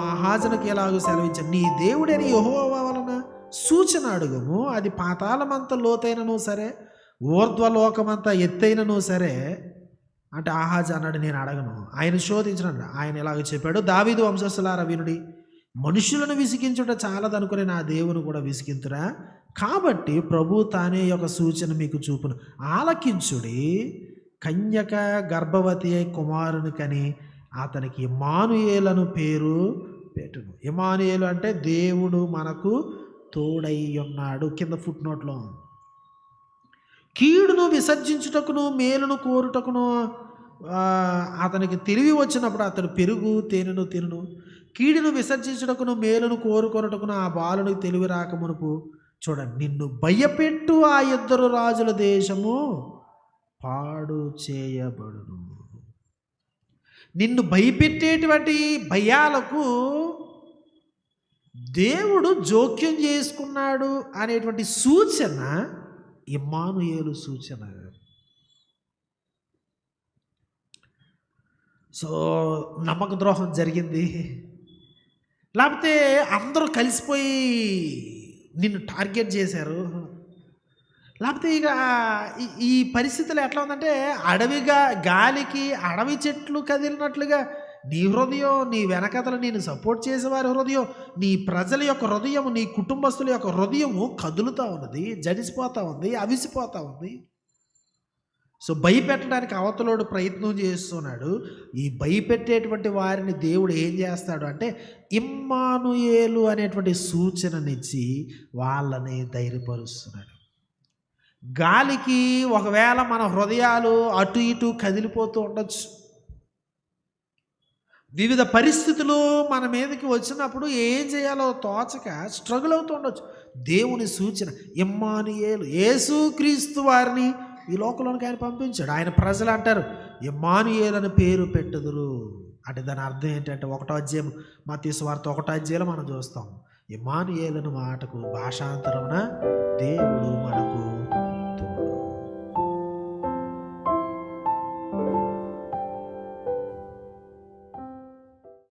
ఆహాజనకి ఎలాగో సెలవించాను నీ దేవుడని యెహోవా వలన సూచన అడుగుము అది పాతాళమంత లోతైనను సరే ఊర్ధ్వలోకమంతా ఎత్తైనను సరే. అంటే ఆహాజ్ అన్నాడు నేను అడగను. ఆయన శోధించినాడు ఆయన ఇలాగ చెప్పాడు దావీదు వంశస్థులారా వినుడి మనుషులను విసిగించుట చాలదనుకుని నా దేవుని కూడా విసిగింతురా? కాబట్టి ప్రభు తానే యొక్క సూచన మీకు చూపును. ఆలకించుడి కన్యక గర్భవతి అయి కుమారుని కని అతనికి ఇమానుయేలను పేరు పెట్టును. ఇమానుయేలు అంటే దేవుడు మనకు తోడై ఉన్నాడు. కింద ఫుట్ నోట్లో కీడును విసర్జించుటకును మేలును కోరుటకును అతనికి తెలివి వచ్చినప్పుడు అతడు పెరుగు తేనెను తినును. కీడును విసర్జించుటకును మేలును కోరుకొనుటకును ఆ బాలునికి తెలివి రాకమునుపు చూడండి. నిన్ను భయపెట్టు ఆ ఇద్దరు రాజుల దేశము పాడు చేయబడును. నిన్ను భయపెట్టేటువంటి భయాలకు దేవుడు జోక్యం చేసుకున్నాడు అనేటువంటి సూచన ఇమ్మానుయేలు సూచన. సో నమ్మక ద్రోహం జరిగింది. లేకపోతే అందరూ కలిసిపోయి నిన్ను టార్గెట్ చేశారు. లేకపోతే ఇక ఈ- ఈ పరిస్థితులు ఎట్లా ఉందంటే అడవిగా గాలికి అడవి చెట్లు కదిలినట్లుగా నీ హృదయం నీ వెనకతలు నేను సపోర్ట్ చేసేవారి హృదయం నీ ప్రజల యొక్క హృదయం నీ కుటుంబస్తుల యొక్క హృదయము కదులుతూ ఉన్నది జడిసిపోతూ ఉంది అవిసిపోతూ ఉంది. సో భయపెట్టడానికి అవతలోడు ప్రయత్నం చేస్తున్నాడు. ఈ భయపెట్టేటువంటి వారిని దేవుడు ఏం చేస్తాడు అంటే ఇమ్మానుయేలు అనేటువంటి సూచననిచ్చి వాళ్ళని ధైర్యపరుస్తున్నాడు. గాలికి ఒకవేళ మన హృదయాలు అటు ఇటు కదిలిపోతూ ఉండొచ్చు. వివిధ పరిస్థితులు మన మీదకి వచ్చినప్పుడు ఏం చేయాలో తోచక స్ట్రగుల్ అవుతూ ఉండొచ్చు. దేవుని సూచన ఇమ్మానుయేలు యేసుక్రీస్తు వారిని ఈ లోకంలోనికి ఆయన పంపించాడు. ఆయన ప్రజలు అంటారు ఇమ్మానుయేలు అని పేరు పెట్టుదురు. అంటే దాని అర్థం ఏంటంటే ఒకటో అధ్యాయం మా వార్త ఒకటో అధ్యాయంలో మనం చూస్తాం. ఇమానుయేలను మాటకు భాషాంతరమున దేవుడు